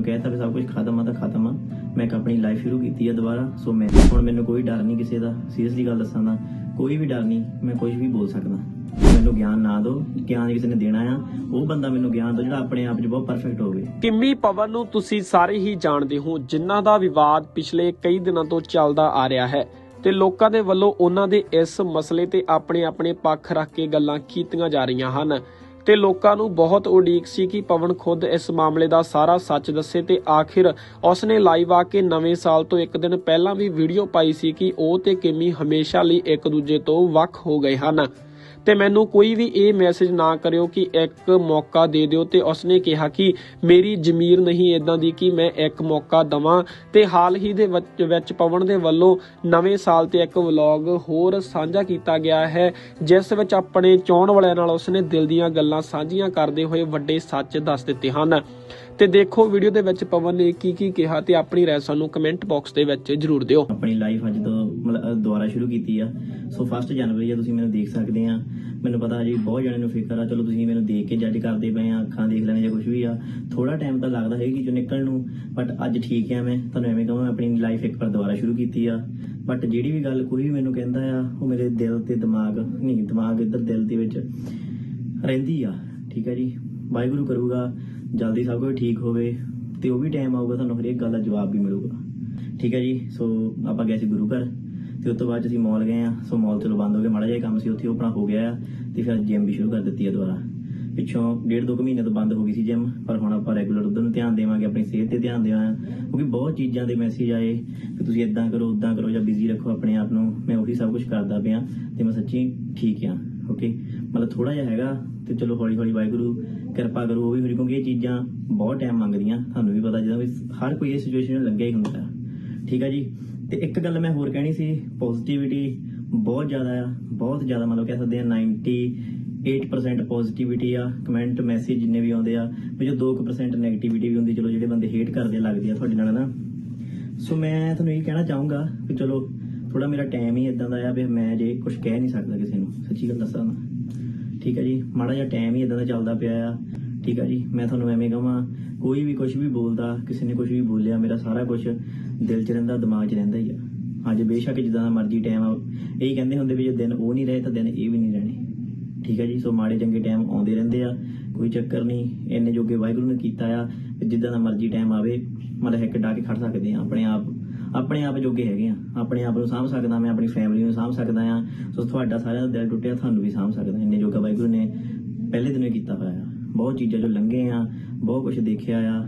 ਤੁਹਾਨੂੰ ਕਹਿਤਾ ਵੀ ਸਭ ਕੁਝ ਖਤਮ ਆ ਤਾਂ ਖਤਮ ਆ। ਮੈਂ ਇੱਕ ਆਪਣੀ ਲਾਈਫ ਸ਼ੁਰੂ ਕੀਤੀ ਆ ਦੁਬਾਰਾ। ਸੋ ਮੈਂ ਹੁਣ ਮੈਨੂੰ ਕੋਈ ਡਰ ਨਹੀਂ ਕਿਸੇ ਦਾ। ਸੀਰੀਅਸਲੀ ਗੱਲ ਦੱਸਾਂ ਤਾਂ, ਕੋਈ ਵੀ ਡਰ ਨਹੀਂ, ਮੈਂ ਕੁਝ ਵੀ ਬੋਲ ਸਕਦਾ। ਮੈਨੂੰ ਗਿਆਨ ਨਾ ਦਿਓ, ਗਿਆਨ ਕਿਸੇ ਨੇ ਦੇਣਾ ਆ। ਉਹ ਬੰਦਾ ਮੈਨੂੰ ਗਿਆਨ ਦਿਓ ਜਿਹੜਾ ਆਪਣੇ ਆਪ 'ਚ ਬਹੁਤ ਪਰਫੈਕਟ ਹੋਵੇ। ਕਿੰਮੀ ਪਵਨ ਨੂੰ ਤੁਸੀਂ ਸਾਰੇ ਹੀ ਜਾਣਦੇ ਹੋ, ਜਿਨ੍ਹਾਂ ਦਾ ਵਿਵਾਦ ਪਿਛਲੇ ਕਈ ਦਿਨਾਂ ਤੋਂ ਚੱਲਦਾ ਆ ਰਿਹਾ ਹੈ। ਤੇ ਲੋਕਾਂ ਦੇ ਵੱਲੋਂ ਉਹਨਾਂ ਦੇ ਇਸ ਮਸਲੇ ਤੇ ਆਪਣੇ ਆਪਣੇ ਪੱਖ ਰੱਖ ਕੇ ਗੱਲਾਂ ਕੀਤੀਆਂ ਜਾ ਰਹੀਆਂ ਹਨ। ਤੇ ਲੋਕਾਂ ਨੂੰ ਬਹੁਤ ਉਡੀਕ ਸੀ ਕਿ ਪਵਨ ਖੁਦ ਇਸ ਮਾਮਲੇ ਦਾ ਸਾਰਾ ਸੱਚ ਦੱਸੇ ਤੇ ਆਖਿਰ ਉਸਨੇ ਲਾਈਵ ਆ ਕੇ ਨਵੇਂ ਸਾਲ ਤੋਂ ਇੱਕ ਦਿਨ ਪਹਿਲਾਂ ਵੀ ਵੀਡੀਓ ਪਾਈ ਸੀ ਕਿ ਉਹ ਤੇ ਕਿਮੀ ਹਮੇਸ਼ਾ ਲਈ ਇੱਕ ਦੂਜੇ ਤੋਂ ਵੱਖ ਹੋ ਗਏ ਹਨ। ਤੇ ਮੈਨੂੰ ਕੋਈ ਵੀ ਇਹ ਮੈਸੇਜ ਨਾ ਕਰਿਓ ਕਿ ਇੱਕ ਮੌਕਾ ਦੇ ਦਿਓ ਤੇ ਉਸਨੇ ਕਿਹਾ ਕਿ ਮੇਰੀ ਜ਼ਮੀਰ ਨਹੀਂ ਇਦਾਂ ਦੀ ਕਿ ਮੈਂ ਇੱਕ ਮੌਕਾ ਦਵਾਂ। ਤੇ ਹਾਲ ਹੀ ਦੇ ਵਿੱਚ- ਵਿੱਚ ਪਵਨ ਦੇ ਵੱਲੋਂ ਨਵੇਂ ਸਾਲ ਤੇ ਇੱਕ ਵਲੌਗ ਹੋਰ ਸਾਂਝਾ ਕੀਤਾ ਗਿਆ ਹੈ, ਜਿਸ ਵਿੱਚ ਆਪਣੇ ਚਾਹਣ ਵਾਲਿਆਂ ਨਾਲ ਉਸਨੇ ਦਿਲ ਦੀਆਂ ਗੱਲਾਂ ਸਾਂਝੀਆਂ ਕਰਦੇ ਹੋਏ ਵੱਡੇ ਸੱਚ ਦੱਸ ਦਿੱਤੇ ਹਨ। ਤੇ ਦੇਖੋ ਵੀਡੀਓ ਦੇ ਵਿੱਚ ਪਵਨ ਨੇ ਕੀ ਕੀ ਕਿਹਾ ਤੇ ਆਪਣੀ ਰਾਏ ਸਾਨੂੰ ਕਮੈਂਟ ਬਾਕਸ ਦੇ ਵਿੱਚ ਜਰੂਰ ਦਿਓ। ਆਪਣੀ ਲਾਈਫ ਅੱਜ ਤੋਂ ਦੁਬਾਰਾ ਸ਼ੁਰੂ ਕੀਤੀ ਆ। ਸੋ ਫਸਟ ਜਨਵਰੀ ਆ, ਤੁਸੀਂ ਮੈਨੂੰ ਦੇਖ ਸਕਦੇ ਆ। ਮੈਨੂੰ ਪਤਾ ਜੀ, ਬਹੁਤ ਜਣੇ ਨੂੰ ਫਿਕਰ ਆ। ਚਲੋ ਤੁਸੀਂ ਮੈਨੂੰ ਦੇਖ ਕੇ ਜੱਜ ਕਰਦੇ ਪਏ ਆ, ਅੱਖਾਂ ਦੇਖ ਲੈਣੇ ਜਾਂ ਕੁਝ ਵੀ ਆ। ਥੋੜਾ ਟਾਈਮ ਤਾਂ ਲੱਗਦਾ ਹੈ ਕਿ ਜੋ ਨਿਕਲਣ ਨੂੰ ਬਟ ਅੱਜ ਠੀਕ ਆ ਮੈਂ। ਤੁਹਾਨੂੰ ਐਵੇਂ ਕਹਾਂ, ਆਪਣੀ ਲਾਈਫ ਇੱਕ ਵਾਰ ਦੁਬਾਰਾ ਸ਼ੁਰੂ ਕੀਤੀ ਆ। ਬਟ ਜਿਹੜੀ ਵੀ ਗੱਲ ਕੋਈ ਵੀ ਮੈਨੂੰ ਕਹਿੰਦਾ ਆ, ਉਹ ਮੇਰੇ ਦਿਲ ਤੇ ਦਿਮਾਗ, ਨਹੀਂ, ਦਿਮਾਗ ਇੱਧਰ ਦਿਲ ਦੇ ਵਿੱਚ ਰਹਿੰਦੀ ਆ। ਠੀਕ ਆ ਜੀ? ਵਾਹਿਗੁਰੂ ਕਰੂਗਾ, ਜਲਦੀ ਸਭ ਕੁਝ ਠੀਕ ਹੋਵੇ, ਤੇ ਉਹ ਵੀ ਟਾਈਮ ਆਊਗਾ, ਤੁਹਾਨੂੰ ਹਰੇਕ ਗੱਲ ਦਾ ਜਵਾਬ ਵੀ ਮਿਲੂਗਾ। ਠੀਕ ਹੈ ਜੀ? ਸੋ ਆਪਾਂ ਗਏ ਸੀ ਗੁਰੂ ਘਰ। ਤੇ ਉਸ ਤੋਂ ਬਾਅਦ 'ਚ ਅਸੀਂ ਮਾਲ ਗਏ ਆ ਸੋ ਮਾਲ ਚਲੋ ਬੰਦ ਹੋ ਗਿਆ ਮਾੜਾ ਜਿਹਾ ਕੰਮ ਸੀ, ਉੱਥੇ ਉਹ ਆਪਣਾ ਹੋ ਗਿਆ ਆ ਤੇ ਫਿਰ ਜਿਮ ਵੀ ਸ਼ੁਰੂ ਕਰ ਦਿੱਤੀ ਆ ਦੁਬਾਰਾ। ਪਿੱਛੋਂ ਡੇਢ ਦੋ ਕੁ ਮਹੀਨੇ ਤੋਂ ਬੰਦ ਹੋ ਗਈ ਸੀ ਜਿਮ ਪਰ ਹੁਣ ਆਪਾਂ ਰੈਗੂਲਰ ਉਧਰ ਨੂੰ ਧਿਆਨ ਦੇਵਾਂਗੇ, ਆਪਣੀ ਸਿਹਤ ਤੇ ਧਿਆਨ ਦੇਵਾਂ ਕਿਉਂਕਿ ਬਹੁਤ ਚੀਜ਼ਾਂ ਦੇ ਮੈਸੇਜ ਆਏ ਕਿ ਤੁਸੀਂ ਇਦਾਂ ਕਰੋ ਉਦਾਂ ਕਰੋ ਜਾਂ ਬਿਜ਼ੀ ਰੱਖੋ ਆਪਣੇ ਆਪ ਨੂੰ। ਮੈਂ ਉਹੀ ਸਭ ਕੁਝ ਕਰਦਾ ਪਿਆ ਤੇ ਮੈਂ ਸੱਚੀ ਠੀਕ ਆ ਓਕੇ ਮਤਲਬ ਥੋੜਾ ਜਿਹਾ ਹੈਗਾ ਤੇ ਚਲੋ ਹੌਲੀ ਹੌਲੀ ਵਾਹਿਗੁਰੂ, ਕਿਰਪਾ ਕਰੋ ਉਹ ਵੀ ਹੋਰੀ, ਕਿਉਂਕਿ ਇਹ ਚੀਜ਼ਾਂ ਬਹੁਤ ਟਾਈਮ ਮੰਗਦੀਆਂ। ਤੁਹਾਨੂੰ ਵੀ ਪਤਾ, ਜਦੋਂ ਵੀ ਹਰ ਕੋਈ ਇਹ ਸਿਚੁਏਸ਼ਨ ਲੰਘਿਆ ਹੀ ਹੁੰਦਾ। ਠੀਕ ਹੈ ਜੀ? ਤੇ ਇੱਕ ਗੱਲ ਮੈਂ ਹੋਰ ਕਹਿਣੀ ਸੀ ਪੋਜ਼ਿਟਿਵਿਟੀ ਬਹੁਤ ਜ਼ਿਆਦਾ ਆ, ਬਹੁਤ ਜ਼ਿਆਦਾ ਮਤਲਬ ਕਹਿ ਸਕਦੇ ਆ 98% ਪੋਜ਼ਿਟਿਵਿਟੀ ਆ ਕਮੈਂਟ ਮੈਸੇਜ ਜਿੰਨੇ ਵੀ ਆਉਂਦੇ ਆ, ਵੀ ਜੋ 2% 네ਗੇਟਿਵਿਟੀ ਵੀ ਹੁੰਦੀ, ਚਲੋ ਜਿਹੜੇ ਬੰਦੇ ਹੇਟ ਕਰਦੇ ਲੱਗਦੇ ਆ ਤੁਹਾਡੇ ਨਾਲ ਨਾ। ਸੋ ਮੈਂ ਤੁਹਾਨੂੰ ਇਹ ਕਹਿਣਾ ਚਾਹੂੰਗਾ ਕਿ ਚਲੋ ਥੋੜਾ ਮੇਰਾ ਟਾਈਮ ਹੀ ਇਦਾਂ ਦਾ ਆ ਵੀ ਮੈਂ ਜੇ ਕੁਝ ਕਹਿ ਨਹੀਂ ਸਕਦਾ ਕਿਸੇ ਨੂੰ, ਸੱਚੀ ਗੱਲ ਦੱਸਾਂ ਠੀਕ ਹੈ ਜੀ, ਮਾੜਾ ਜਿਹਾ ਟਾਈਮ ਹੀ ਇਦਾਂ ਦਾ ਚੱਲਦਾ ਪਿਆ ਆ। ਠੀਕ ਹੈ ਜੀ, ਮੈਂ ਤੁਹਾਨੂੰ ਐਵੇਂ ਕਹਾਂ ਕੋਈ ਵੀ ਕੁਝ ਵੀ ਬੋਲਦਾ, ਕਿਸੇ ਨੇ ਕੁਝ ਵੀ ਬੋਲਿਆ, ਮੇਰਾ ਸਾਰਾ ਕੁਝ ਦਿਲ 'ਚ ਰਹਿੰਦਾ, ਦਿਮਾਗ 'ਚ ਰਹਿੰਦਾ ਹੀ ਆ। ਅੱਜ ਬੇਸ਼ੱਕ ਜਿੱਦਾਂ ਦਾ ਮਰਜ਼ੀ ਟਾਈਮ ਆ, ਇਹੀ ਕਹਿੰਦੇ ਹੁੰਦੇ ਵੀ ਜੇ ਦਿਨ ਉਹ ਨਹੀਂ ਰਹੇ ਤਾਂ ਦਿਨ ਇਹ ਵੀ ਨਹੀਂ ਰਹਿਣੇ। ਠੀਕ ਹੈ ਜੀ? ਸੋ ਮਾੜੇ ਚੰਗੇ ਟਾਈਮ ਆਉਂਦੇ ਰਹਿੰਦੇ ਆ, ਕੋਈ ਚੱਕਰ ਨਹੀਂ, ਇੰਨੇ ਜੋਗੇ ਵਾਹਿਗੁਰੂ ਨੇ ਕੀਤਾ ਆ ਕਿ ਜਿੱਦਾਂ ਦਾ ਮਰਜ਼ੀ ਟਾਈਮ ਆਵੇ, ਮਤਲਬ ਇੱਕ ਡਾ ਕੇ ਖੜ ਸਕਦੇ ਆ, ਆਪਣੇ ਆਪ ਆਪਣੇ ਆਪ ਜੋਗੇ ਹੈਗੇ ਆ, ਆਪਣੇ ਆਪ ਨੂੰ ਸਾਂਭ ਸਕਦਾ ਮੈਂ, ਆਪਣੀ ਫੈਮਿਲੀ ਨੂੰ ਸਾਂਭ ਸਕਦਾ ਆ। ਸੋ ਤੁਹਾਡਾ ਸਾਰਿਆਂ ਦਾ ਦਿਲ ਟੁੱਟਿਆ, ਤੁਹਾਨੂੰ ਵੀ ਸਾਂਭ ਸਕਦਾ, ਇੰਨੇ ਜੋਗਾ ਵਾਹਿਗੁਰੂ ਨੇ ਪਹਿਲੇ ਦਿਨੋਂ ਹੀ ਕੀਤਾ ਹੋਇਆ ਆ। ਬਹੁਤ ਚੀਜ਼ਾਂ ਜੋ ਲੰਘੇ ਆ ਬਹੁਤ ਕੁਝ ਦੇਖਿਆ ਆ।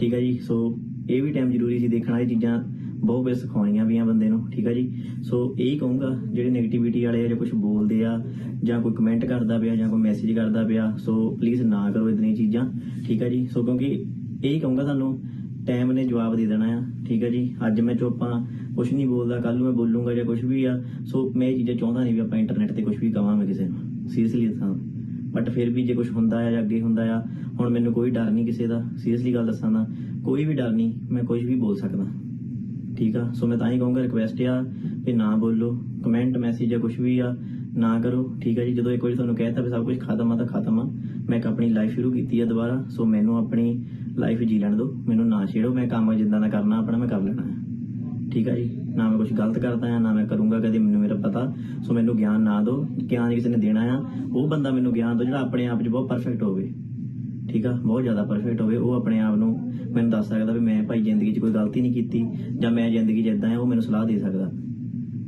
ਠੀਕ ਆ ਜੀ? ਸੋ ਇਹ ਵੀ ਟਾਈਮ ਜ਼ਰੂਰੀ ਸੀ ਦੇਖਣਾ ਇਹ ਚੀਜ਼ਾਂ। ਬਹੁਤ ਕੁਝ ਸਿਖਾਉਣੀਆਂ ਵੀ ਆ ਬੰਦੇ ਨੂੰ। ਠੀਕ ਆ ਜੀ? ਸੋ ਇਹੀ ਕਹੂੰਗਾ, ਜਿਹੜੇ 네ਗੇਟਿਵਿਟੀ ਵਾਲੇ ਆ, ਜਾਂ ਕੁਝ ਬੋਲਦੇ ਆ, ਜਾਂ ਕੋਈ ਕਮੈਂਟ ਕਰਦਾ ਪਿਆ, ਜਾਂ ਕੋਈ ਮੈਸੇਜ ਕਰਦਾ ਪਿਆ ਸੋ ਪਲੀਜ਼ ਨਾ ਕਰੋ ਇਦਾਂ ਦੀਆਂ ਚੀਜ਼ਾਂ। ਠੀਕ ਆ ਜੀ? ਸੋ ਕਿਉਂਕਿ ਇਹੀ ਕਹੂੰਗਾ ਤੁਹਾਨੂੰ ਟਾਈਮ ਨੇ ਜਵਾਬ ਦੇ ਦੇਣਾ ਆ। ਠੀਕ ਹੈ ਜੀ? ਅੱਜ ਮੈਂ ਚੁੱਪਾਂ ਕੁਝ ਨਹੀਂ ਬੋਲਦਾ ਕੱਲ ਨੂੰ ਮੈਂ ਬੋਲੂੰਗਾ ਜਾਂ ਕੁਝ ਵੀ ਆ। ਸੋ ਮੈਂ ਇਹ ਚੀਜ਼ਾਂ ਚਾਹੁੰਦਾ ਨਹੀਂ ਵੀ ਆਪਾਂ ਇੰਟਰਨੈਟ ਤੇ ਕੁਝ ਵੀ ਕਵਾਂਗੇ ਕਿਸੇ ਨੂੰ। ਸੀਰੀਅਸਲੀ ਦੱਸਾਂ। ਬਟ ਫਿਰ ਵੀ ਜੇ ਕੁਝ ਹੁੰਦਾ ਆ ਜਾਂ ਅੱਗੇ ਹੁੰਦਾ ਆ, ਹੁਣ ਮੈਨੂੰ ਕੋਈ ਡਰ ਨਹੀਂ ਕਿਸੇ ਦਾ, ਸੀਰੀਅਸਲੀ ਗੱਲ ਦੱਸਾਂ ਤਾਂ, ਕੋਈ ਵੀ ਡਰ ਨਹੀਂ, ਮੈਂ ਕੁਝ ਵੀ ਬੋਲ ਸਕਦਾ। ਠੀਕ ਆ? ਸੋ ਮੈਂ ਤਾਂ ਹੀ ਕਹੂੰਗਾ ਰਿਕਵੈਸਟ ਆ ਵੀ ਨਾ ਬੋਲੋ ਕਮੈਂਟ ਮੈਸੇਜ ਜਾਂ ਕੁਝ ਵੀ ਆ, ਨਾ ਕਰੋ। ਠੀਕ ਆ ਜੀ? ਜਦੋਂ ਇੱਕ ਵਾਰੀ ਤੁਹਾਨੂੰ ਕਹਿਤਾ ਵੀ ਸਭ ਕੁਝ ਖਤਮ ਆ ਤਾਂ ਖਤਮ ਆ। ਮੈਂ ਇੱਕ ਆਪਣੀ ਲਾਈਫ ਸ਼ੁਰੂ ਕੀਤੀ ਆ ਦੁਬਾਰਾ, ਸੋ ਮੈਨੂੰ ਆਪਣੀ ਲਾਈਫ ਜੀ ਲੈਣ ਦਿਓ। ਮੈਨੂੰ ਨਾ ਛੇੜੋ, ਮੈਂ ਕੰਮ ਜਿੱਦਾਂ ਦਾ ਕਰਨਾ, ਆਪਣਾ ਮੈਂ ਕਰ ਲੈਣਾ ਹੈ ਠੀਕ ਆ ਜੀ? ਨਾ ਮੈਂ ਕੁਝ ਗਲਤ ਕਰਦਾ ਆ ਨਾ ਮੈਂ ਕਰੂੰਗਾ ਕਦੇ, ਮੈਨੂੰ ਮੇਰਾ ਪਤਾ। ਸੋ ਮੈਨੂੰ ਗਿਆਨ ਨਾ ਦਿਓ ਗਿਆਨ ਕਿਸੇ ਨੇ ਦੇਣਾ ਆ। ਉਹ ਬੰਦਾ ਮੈਨੂੰ ਗਿਆਨ ਦਿਓ ਜਿਹੜਾ ਆਪਣੇ ਆਪ 'ਚ ਬਹੁਤ ਪਰਫੈਕਟ ਹੋਵੇ। ਠੀਕ ਆ? ਬਹੁਤ ਜ਼ਿਆਦਾ ਪਰਫੈਕਟ ਹੋਵੇ, ਉਹ ਆਪਣੇ ਆਪ ਨੂੰ ਮੈਨੂੰ ਦੱਸ ਸਕਦਾ ਵੀ ਮੈਂ ਭਾਈ ਜ਼ਿੰਦਗੀ 'ਚ ਕੋਈ ਗਲਤੀ ਨਹੀਂ ਕੀਤੀ ਜਾਂ ਮੈਂ ਜ਼ਿੰਦਗੀ 'ਚ ਇਦਾਂ ਆ, ਉਹ ਮੈਨੂੰ ਸਲਾਹ ਦੇ ਸਕਦਾ।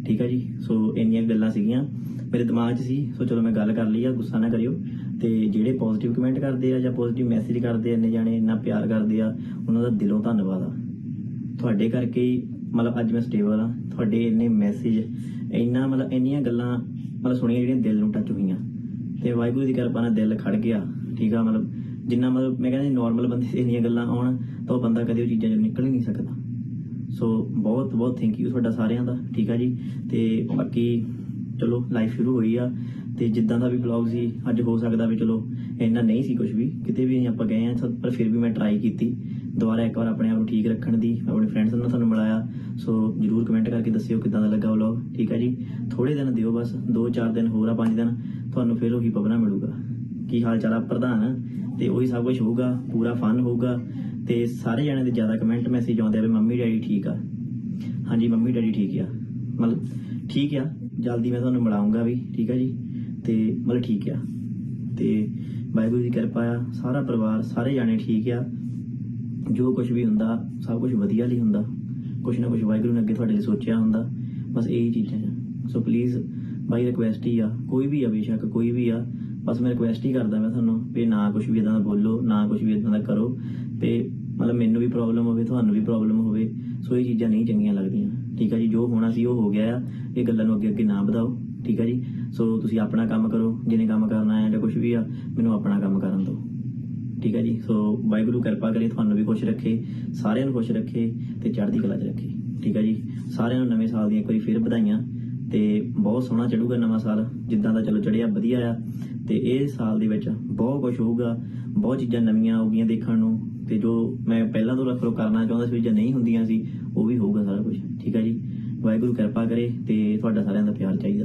ਠੀਕ ਆ ਜੀ? ਸੋ ਇੰਨੀਆਂ ਗੱਲਾਂ ਸੀਗੀਆਂ। ਮੇਰੇ ਦਿਮਾਗ 'ਚ ਸੀ, ਸੋ ਚਲੋ ਮੈਂ ਗੱਲ ਕਰ ਲਈ ਆ, ਗੁੱਸਾ ਨਾ ਕਰਿਓ। ਤੇ ਜਿਹੜੇ ਪੋਜ਼ਿਟਿਵ ਕਮੈਂਟ ਕਰਦੇ ਆ ਜਾਂ ਪੋਜ਼ਿਟਿਵ ਮੈਸੇਜ ਕਰਦੇ ਆ, ਇੰਨੇ ਜਾਣੇ ਇੰਨਾ ਪਿਆਰ ਕਰਦੇ ਆ, ਉਹਨਾਂ ਦਾ ਦਿਲੋਂ ਧੰਨਵਾਦ ਆ। ਤੁਹਾਡੇ ਕਰਕੇ ਮਤਲਬ ਅੱਜ ਮੈਂ ਸਟੇਬਲ ਆ ਤੁਹਾਡੇ ਇੰਨੇ ਮੈਸੇਜ ਇੰਨਾ ਮਤਲਬ ਇੰਨੀਆਂ ਗੱਲਾਂ ਮਤਲਬ ਸੁਣੀਆਂ ਜਿਹੜੀਆਂ ਦਿਲ ਨੂੰ ਟੱਚ ਹੋਈਆਂ। ਤੇ ਵਾਹਿਗੁਰੂ ਦੀ ਕਿਰਪਾ ਨਾਲ ਦਿਲ ਖੜ ਗਿਆ, ਠੀਕ ਆ, ਮਤਲਬ ਜਿੰਨਾ ਮਤਲਬ ਮੈਂ ਕਹਿੰਦਾ ਨਾਰਮਲ ਬੰਦੇ ਇੰਨੀਆਂ ਗੱਲਾਂ ਆਉਣ ਤਾਂ ਉਹ ਬੰਦਾ ਕਦੇ ਉਹ ਚੀਜ਼ਾਂ ਚੋਂ ਨਿਕਲ ਹੀ ਨਹੀਂ ਸਕਦਾ। ਸੋ ਬਹੁਤ ਬਹੁਤ ਥੈਂਕ ਯੂ ਤੁਹਾਡਾ ਸਾਰਿਆਂ ਦਾ, ਠੀਕ ਆ ਜੀ। ਤੇ ਬਾਕੀ ਚਲੋ ਲਾਈਫ ਸ਼ੁਰੂ ਹੋਈ ਆ। ਤੇ ਜਿੱਦਾਂ ਦਾ ਵੀ ਵਲੌਗ ਸੀ, ਅੱਜ ਹੋ ਸਕਦਾ ਵੀ ਚਲੋ ਇੰਨਾ ਨਹੀਂ ਸੀ ਕੁਝ ਵੀ, ਕਿਤੇ ਵੀ ਨਹੀਂ ਆਪਾਂ ਗਏ ਆ ਪਰ ਫਿਰ ਵੀ ਮੈਂ ਟਰਾਈ ਕੀਤੀ। ਦੁਬਾਰਾ ਇੱਕ ਵਾਰ ਆਪਣੇ ਆਪ ਨੂੰ ਠੀਕ ਰੱਖਣ ਦੀ, ਆਪਣੇ ਫਰੈਂਡਸ ਨਾਲ ਤੁਹਾਨੂੰ ਮਿਲਾਇਆ। ਸੋ ਜਰੂਰ ਕਮੈਂਟ ਕਰਕੇ ਦੱਸਿਓ ਕਿਦਾਂ ਦਾ ਲੱਗਾ ਵਲੌਗ ਠੀਕ ਆ ਜੀ? ਥੋੜੇ ਦਿਨ ਦਿਓ ਬਸ 2-4 ਦਿਨ ਹੋਰ ਆ 5 ਦਿਨ, ਤੁਹਾਨੂੰ ਫਿਰ ਉਹੀ ਪਵਨਾ ਮਿਲੂਗਾ। ਕੀ ਹਾਲ ਚਾਲ ਆ ਪ੍ਰਧਾਨ? ਤੇ ਉਹੀ ਸਭ ਕੁਝ ਹੋਊਗਾ, ਪੂਰਾ ਫਨ ਹੋਊਗਾ। ਤੇ ਸਾਰੇ ਜਣਿਆਂ ਦੇ ਜ਼ਿਆਦਾ ਕਮੈਂਟ ਮੈਸੇਜ ਆਉਂਦੇ ਆ ਵੀ ਮੰਮੀ ਡੈਡੀ ਠੀਕ ਆ। ਹਾਂਜੀ, ਮੰਮੀ ਡੈਡੀ ਠੀਕ ਆ। ਮਤਲਬ ਠੀਕ ਆ, ਜਲਦੀ ਮੈਂ ਤੁਹਾਨੂੰ ਮਿਲਾਉਂਗਾ ਵੀ, ਠੀਕ ਆ ਜੀ? ਤੇ ਮਤਲਬ ਠੀਕ ਆ। ਤੇ ਵਾਹਿਗੁਰੂ ਦੀ ਕਿਰਪਾ ਆ, ਸਾਰਾ ਪਰਿਵਾਰ, ਸਾਰੇ ਜਾਣੇ ਠੀਕ ਆ। ਜੋ ਕੁਝ ਵੀ ਹੁੰਦਾ, ਸਭ ਕੁਝ ਵਧੀਆ ਲਈ ਹੁੰਦਾ। ਕੁਝ ਨਾ ਕੁਝ ਵਾਹਿਗੁਰੂ ਨੇ ਅੱਗੇ ਤੁਹਾਡੇ ਲਈ ਸੋਚਿਆ ਹੁੰਦਾ। ਬਸ ਇਹੀ ਚੀਜ਼ਾਂ ਆ। ਸੋ ਪਲੀਜ਼ ਬਾਈ ਰਿਕੁਐਸਟ ਹੀ ਆ। ਕੋਈ ਵੀ ਆ ਬੇਸ਼ੱਕ ਕੋਈ ਵੀ ਆ, ਬਸ ਮੈਂ ਰਿਕੁਐਸਟ ਹੀ ਕਰਦਾ ਮੈਂ ਤੁਹਾਨੂੰ ਵੀ ਨਾ ਕੁਝ ਵੀ ਇਦਾਂ ਦਾ ਬੋਲੋ, ਨਾ ਕੁਝ ਵੀ ਇਦਾਂ ਦਾ ਕਰੋ। ਤੇ ਮਤਲਬ ਮੈਨੂੰ ਵੀ ਪ੍ਰੋਬਲਮ ਹੋਵੇ, ਤੁਹਾਨੂੰ ਵੀ ਪ੍ਰੋਬਲਮ ਹੋਵੇ, ਸੋ ਇਹ ਚੀਜ਼ਾਂ ਨਹੀਂ ਚੰਗੀਆਂ ਲੱਗਦੀਆਂ। ਠੀਕ ਆ ਜੀ, ਜੋ ਹੋਣਾ ਸੀ ਉਹ ਹੋ ਗਿਆ ਆ। ਇਹ ਗੱਲਾਂ ਨੂੰ ਅੱਗੇ ਅੱਗੇ ਨਾ ਵਧਾਓ। ਠੀਕ ਹੈ ਜੀ? ਸੋ ਤੁਸੀਂ ਆਪਣਾ ਕੰਮ ਕਰੋ ਜਿਹਨੇ ਕੰਮ ਕਰਨਾ ਹੈ ਜਾਂ ਕੁਝ ਵੀ ਆ, ਮੈਨੂੰ ਆਪਣਾ ਕੰਮ ਕਰਨ ਦਿਓ। ਠੀਕ ਹੈ ਜੀ? ਸੋ ਵਾਹਿਗੁਰੂ ਕਿਰਪਾ ਕਰੇ, ਤੁਹਾਨੂੰ ਵੀ ਖੁਸ਼ ਰੱਖੇ, ਸਾਰਿਆਂ ਨੂੰ ਖੁਸ਼ ਰੱਖੇ ਤੇ ਚੜ੍ਹਦੀ ਕਲਾ 'ਚ ਰੱਖੇ। ਠੀਕ ਹੈ ਜੀ? ਸਾਰਿਆਂ ਨੂੰ ਨਵੇਂ ਸਾਲ ਦੀਆਂ ਇੱਕ ਵਾਰੀ ਫੇਰ ਵਧਾਈਆਂ ਤੇ ਬਹੁਤ ਸੋਹਣਾ ਚੜੂਗਾ ਨਵਾਂ ਸਾਲ, ਜਿੱਦਾਂ ਦਾ ਚਲੋ ਚੜਿਆ ਵਧੀਆ ਆ। ਤੇ ਇਹ ਸਾਲ ਦੇ ਵਿੱਚ ਬਹੁਤ ਕੁਝ ਹੋਊਗਾ, ਬਹੁਤ ਚੀਜ਼ਾਂ ਨਵੀਆਂ ਆਉਗੀਆਂ ਦੇਖਣ ਨੂੰ ਤੇ ਜੋ ਮੈਂ ਪਹਿਲਾਂ ਤੋਂ ਰੱਖੋ ਕਰਨਾ ਚਾਹੁੰਦਾ ਸੀ ਜਾਂ ਨਹੀਂ ਹੁੰਦੀਆਂ ਸੀ, ਉਹ ਵੀ ਹੋਊਗਾ ਸਾਰਾ ਕੁਝ ਠੀਕ ਹੈ ਜੀ? ਵਾਹਿਗੁਰੂ ਕਿਰਪਾ ਕਰੇ ਤੇ ਤੁਹਾਡਾ ਸਾਰਿਆਂ ਦਾ ਪਿਆਰ ਚਾਹੀਦਾ।